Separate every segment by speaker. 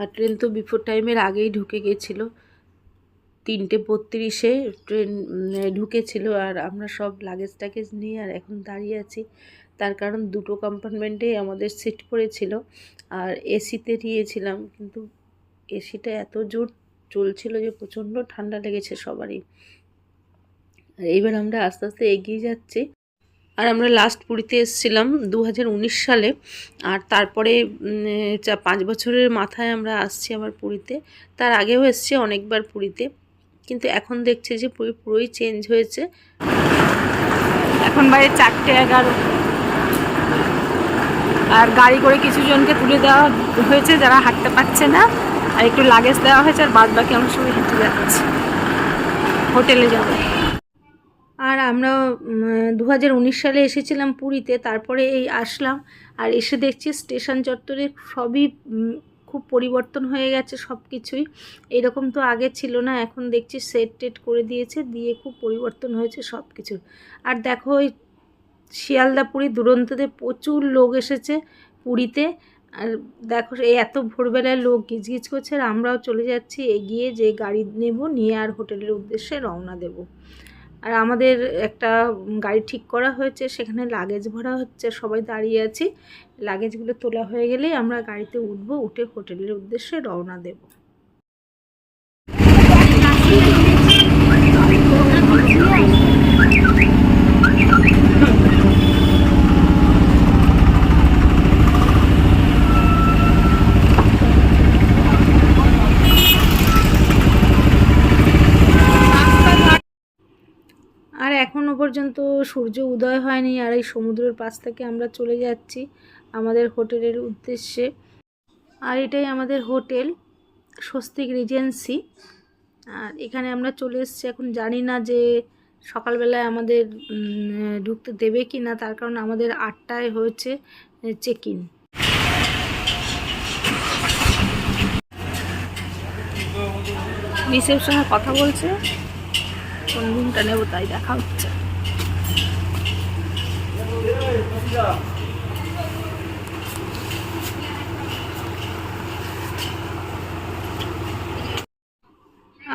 Speaker 1: আর train তো before টাইমের আগেই ঢুকে গেছিল। তিনটে বত্রিশে ট্রেন ঢুকেছিল আর আমরা সব লাগেজ টাগেজ নিয়ে আর এখন দাঁড়িয়ে আছি। তার কারণ দুটো কম্পার্টমেন্টেই আমাদের সিট পড়েছিল আর এসিতে নিয়েছিলাম। কিন্তু এসিটা এত জোর চলছিল যে প্রচণ্ড ঠান্ডা লেগেছে সবারই। আর এইবার আমরা আস্তে আস্তে এগিয়ে যাচ্ছি। আর আমরা লাস্ট পুরীতে এসেছিলাম দু হাজার উনিশ সালে। আর তারপরে পাঁচ বছরের মাথায় আমরা আসছি আবার পুরীতে। তার আগেও এসছি অনেকবার পুরীতে। কিন্তু এখন দেখছি যে পুরী পুরোই চেঞ্জ হয়েছে।
Speaker 2: এখন বাইরে চারটে এগারো। আর গাড়ি করে কিছু জনকে তুলে দেওয়া হয়েছে যারা হাঁটতে পারছে না। আর একটু লাগেজ দেওয়া হয়েছে আর বাদ বাকি আমরা সবাই হেঁটে যাচ্ছি। হোটেলে যাব।
Speaker 1: আর আমরা দু হাজার উনিশ সালে এসেছিলাম পুরীতে, তারপরে এই আসলাম, আর এসে দেখছি স্টেশন চত্বরে সবই খুব পরিবর্তন হয়ে গেছে সব কিছুই এরকম তো আগে ছিল না, এখন দেখছি সেট টেট করে দিয়েছে, দিয়ে খুব পরিবর্তন হয়েছে সব কিছু আর দেখো ওই শিয়ালদা পুরী দুরন্ততে প্রচুর লোক এসেছে পুরীতে, আর দেখো এই এত ভোরবেলায় লোক গিজগিজ করছে, আর আমরাও চলে যাচ্ছি, এগিয়ে যে গাড়ি নেব, নিয়ে আর হোটেলের উদ্দেশ্যে রওনা দেব। আর আমাদের একটা গাড়ি ঠিক করা হয়েছে, সেখানে লাগেজ ভরা হচ্ছে, সবাই দাঁড়িয়ে আছি। লাগেজগুলো তোলা হয়ে গেলেই আমরা গাড়িতে উঠবো, উঠে হোটেলের উদ্দেশ্যে রওনা দেব আর এখনও পর্যন্ত সূর্য উদয় হয়নি আর এই সমুদ্রের পাশ থেকে আমরা চলে যাচ্ছি আমাদের হোটেলের উদ্দেশ্যে। আর এটাই আমাদের হোটেল, স্বস্তিক রিজেন্সি। আর এখানে আমরা চলে এসেছি, এখন জানি না যে সকালবেলায় আমাদের ঢুকতে দেবে কি না তার কারণ আমাদের আটটায় হয়েছে চেক ইন
Speaker 2: রিসেপশনে কথা বলছে, কোন রুমটা নেব তাই দেখা হচ্ছে।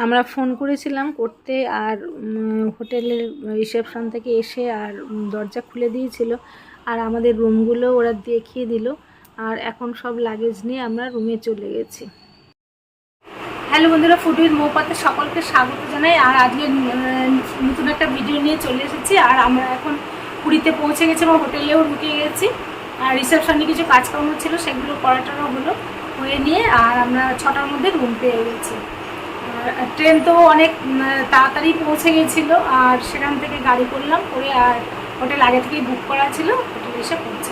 Speaker 1: আমরা ফোন করেছিলাম করতে আর হোটেলের রিসেপশন থেকে এসে আর দরজা খুলে দিয়েছিল। আর আমাদের রুমগুলো ওরা দেখিয়ে দিল। আর এখন সব লাগেজ নিয়ে আমরা রুমে চলে গেছি। হ্যালো বন্ধুরা ফুডের মৌপাতে সকলকে স্বাগত জানাই। আর আজকে নতুন একটা ভিডিও নিয়ে চলে এসেছি। আর আমরা এখন পুরীতে পৌঁছে গেছি এবং হোটেলেও ঢুকে গেছি। আর রিসেপশনে কিছু কাজকর্ম ছিল, সেগুলো করাটারও হলো, হয়ে নিয়ে আর আমরা ছটার মধ্যে রুম পেয়ে গেছি। আর ট্রেন তো অনেক তাড়াতাড়ি পৌঁছে গেছিল, আর সেখান থেকে গাড়ি করলাম করে আর হোটেল আগে থেকেই বুক করা ছিল হোটেলে এসে পৌঁছে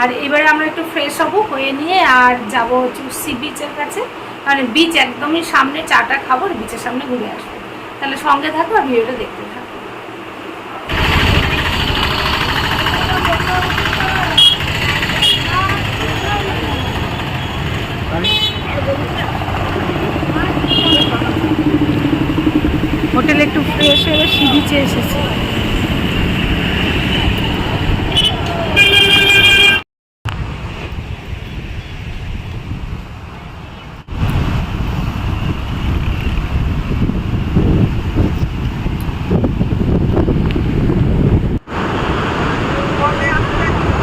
Speaker 1: আর এবারে আমরা একটু ফ্রেশ হব, হয়ে নিয়ে আর যাব সি বিচের কাছে। মানে বিচ একদমই সামনে চাটা খাব বিচের সামনে ঘুরে আসব। তাহলে সঙ্গে থাকো আর ভিডিওটা দেখতে থাকো হোটেলে একটু ফ্রেশ হয়ে সি বিচে এসেছি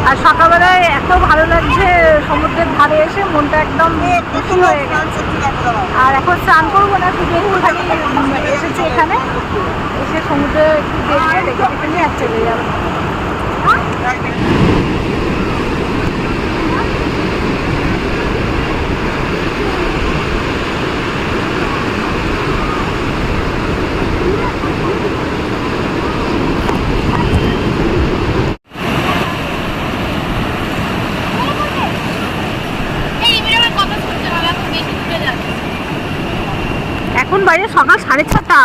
Speaker 2: আর সকালবেলায় এত ভালো লাগছে সমুদ্রের ধারে এসে মনটা একদম খুশি হয়ে গেছে। আর এখন স্নান করব না শুধু একটু খালি এসেছি এখানে। এসে সমুদ্রে একটু দেখে দেখে দেখে নিয়ে আর চলে যাব এখন বাইরে সকাল সাড়ে ছটা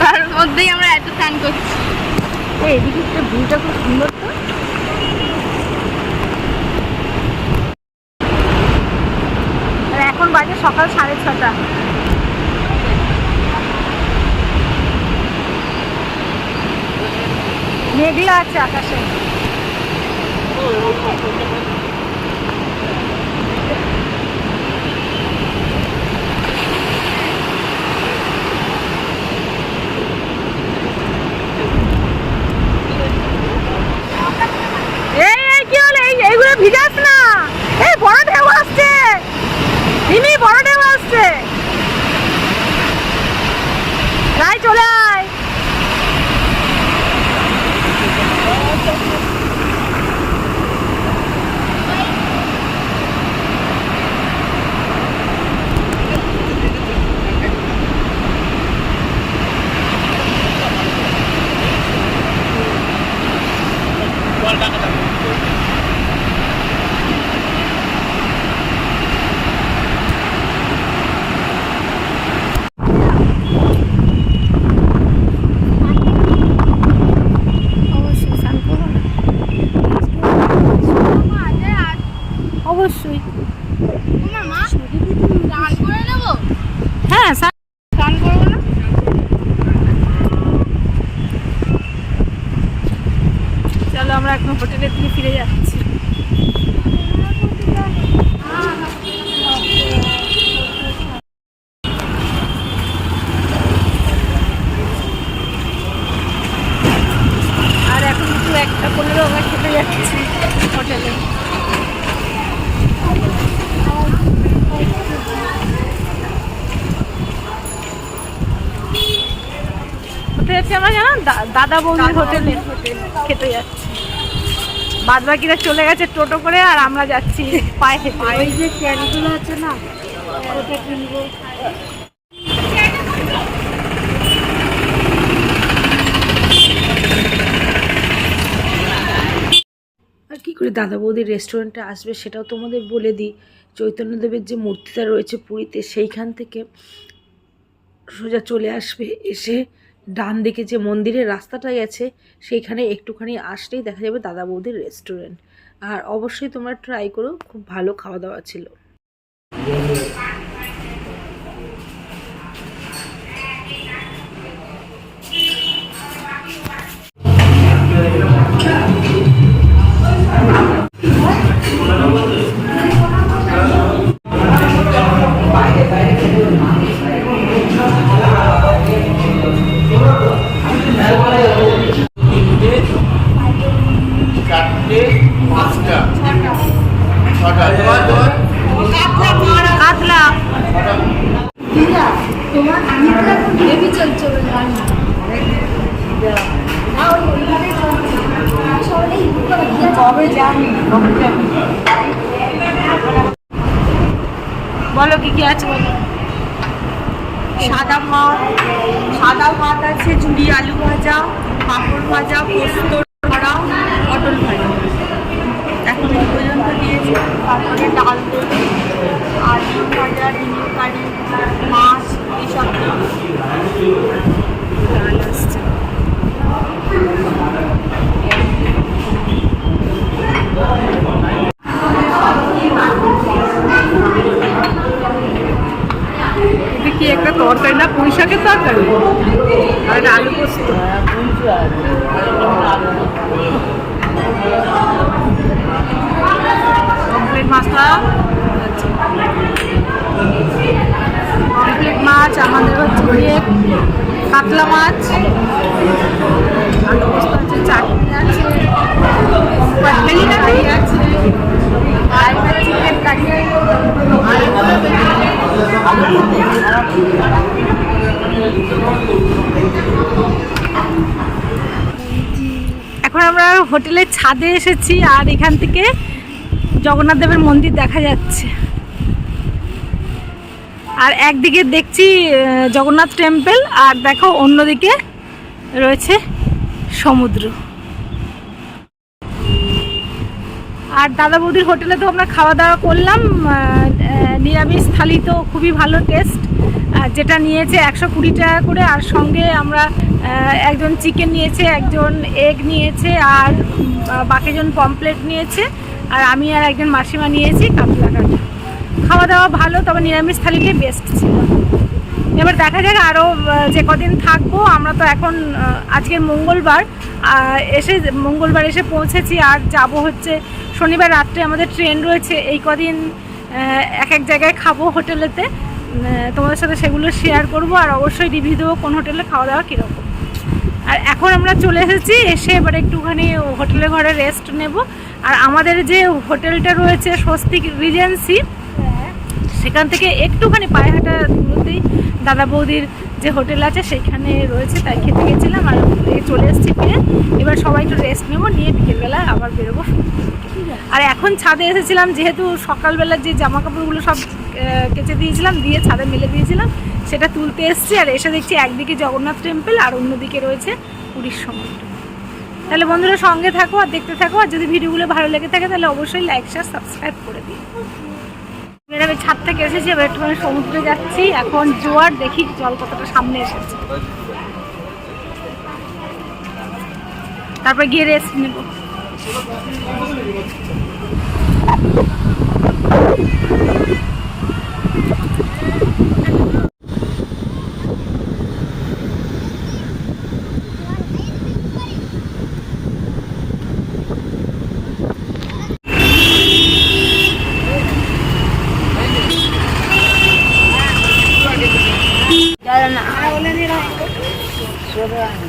Speaker 3: তার মধ্যেই আমরা এত স্নান করছি
Speaker 2: এই এদিকে ভিউটা খুব সুন্দর তো। এখন বাজে সকাল সাড়ে ছটা। মেঘলা আছে আকাশে।
Speaker 1: ডাল করে নেব? দাদা বৌদির হোটেলে খেতে যাচ্ছি। বাদ বাকিরা চলে গেছে টোটো করে আর আমরা যাচ্ছি পায়ে হেঁটে। ওই যে ক্যানগুলো আছে না ওটা কিনবো।
Speaker 4: আর কী করে দাদা বৌদির রেস্টুরেন্টে আসবে সেটাও তোমাদের বলে দিই। চৈতন্যদেবের যে মূর্তিটা রয়েছে পুরীতে সেইখান থেকে সোজা চলে আসবে এসে ডান দিকে যে মন্দিরের রাস্তাটা গেছে সেইখানে একটুখানি আসলেই দেখা যাবে দাদা বৌদির রেস্টুরেন্ট আর অবশ্যই তোমরা ট্রাই করো, খুব ভালো খাওয়া দাওয়া ছিল।
Speaker 1: বলো কি কি আছে? বলো
Speaker 5: সাদা ভাত সাদা ভাত আছে ঝুড়ি আলু ভাজা, পাঁপড় ভাজা, পোস্ত ভরা পটল ভাজা। এখন এই পর্যন্ত দিয়েছে। তারপরে ডাল আলু ভাজা, ডিমের কারি মাছ এইসব দেবে। ডাল আসছে
Speaker 1: এটা কি একটা তরকারি না? পুঁই শাকের তরকারি? আর আলু পোস্ত। মাছটা? মাছ, আমাদের হচ্ছে গিয়ে কাতলা মাছ। চাটনি আছে আছে, আর চিকেন এখন আমরা হোটেলের ছাদে এসেছি আর এখান থেকে জগন্নাথ দেবের মন্দির দেখা যাচ্ছে। আর একদিকে দেখছি জগন্নাথ টেম্পল আর দেখো অন্যদিকে রয়েছে সমুদ্র। আর দাদা বৌদির হোটেলে তো আমরা খাওয়া দাওয়া করলাম নিরামিষ থালি তো খুবই ভালো টেস্ট যেটা নিয়েছে একশো কুড়ি টাকা করে, আর সঙ্গে আমরা একজন চিকেন নিয়েছে, একজন এগ নিয়েছে, আর বাকিজন পমপ্লেট নিয়েছে, আর আমি আর একজন মাসিমা নিয়েছি কাতলা কাটা খাওয়া দাওয়া ভালো, তবে নিরামিষ থালিটাই বেস্ট ছিল। এবার দেখা যাক আরও যে কদিন থাকব, আমরা তো এখন আজকে মঙ্গলবার এসে মঙ্গলবার এসে পৌঁছেছি, আর যাব হচ্ছে শনিবার রাত্রে আমাদের ট্রেন রয়েছে, এই কদিন এক এক জায়গায় খাব হোটেলেতে। তোমাদের সাথে সেগুলো শেয়ার করব, আর অবশ্যই রিভিউ দেবো কোন হোটেলে খাওয়া দাওয়া কীরকম। আর এখন আমরা চলে এসেছি, এসে এবার একটুখানি হোটেলে ঘরে রেস্ট নেব। আর আমাদের যে হোটেলটা রয়েছে, স্বস্তিক রিজেন্সি সেখান থেকে একটুখানি পায়ে হাঁটা দূরতেই দাদা বৌদির যে হোটেল আছে সেইখানে রয়েছে তাই খেতে গেছিলাম আর চলে এসেছি ফিরে। এবার সবাই একটু রেস্ট নেব নিয়ে বিকেলবেলা আবার বেরোবো আর এখন ছাদে এসেছিলাম যেহেতু সকালবেলা যে জামা কাপড়গুলো সব কেচে দিয়েছিলাম দিয়ে ছাদে মেলে দিয়েছিলাম সেটা তুলতে এসেছি আর এসে দেখছি একদিকে জগন্নাথ টেম্পল আর অন্যদিকে রয়েছে পুরীর সমুদ্র। তাহলে বন্ধুরা সঙ্গে থাকো আর দেখতে থাকো আর যদি ভিডিওগুলো ভালো লেগে থাকে তাহলে অবশ্যই লাইক শেয়ার সাবস্ক্রাইব করে দিও। এবার আমি ছাদ থেকে এসেছি, এবার একটুখানি সমুদ্রে যাচ্ছি এখন জোয়ার, দেখি জল কতটা সামনে এসেছে তারপর গিয়ে রেস্ট নেব
Speaker 4: Thank you. Bye-bye.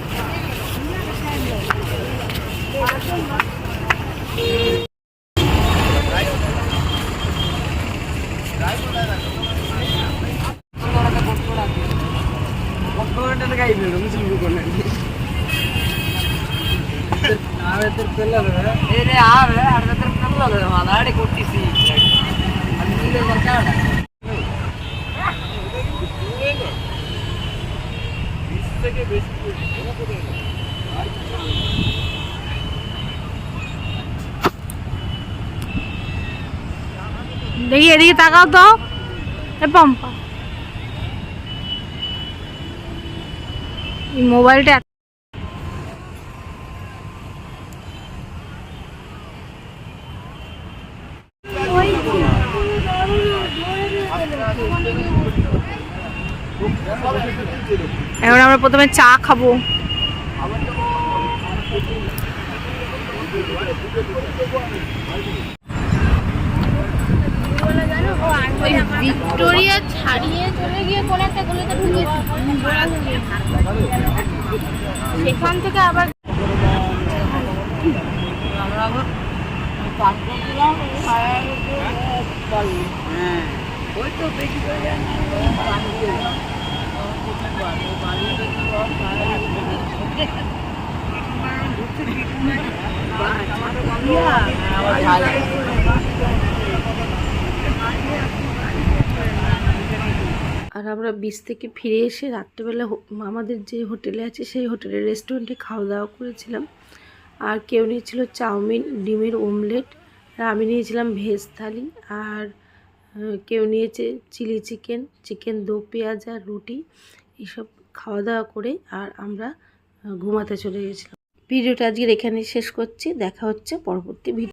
Speaker 4: এদিকে তাকাও তো এ পম্পা। মোবাইলটা এখন আমরা প্রথমে চা খাব।
Speaker 6: ওই ভিক্টোরিয়া ছাড়িয়ে চলে গিয়ে কোন একটা গলিতে ঢুকেছি সেখান থেকে আবার
Speaker 4: আর আমরা বিচ থেকে ফিরে এসে রাত্রেবেলা আমাদের যে হোটেলে আছে, সেই হোটেলের রেস্টুরেন্টে খাওয়া দাওয়া করেছিলাম। আর কেউ নিয়েছিল চাউমিন, ডিমের ওমলেট আর আমি নিয়েছিলাম ভেজ থালি, আর কেউ নিয়েছে চিলি চিকেন চিকেন দো পেঁয়াজ আর রুটি, এসব খাওয়া দাওয়া করে আর আমরা ঘুমাতে চলে গেছিলাম। ভিডিওটা আজকের এখানে শেষ করছি। দেখা হচ্ছে পরবর্তী ভিডিও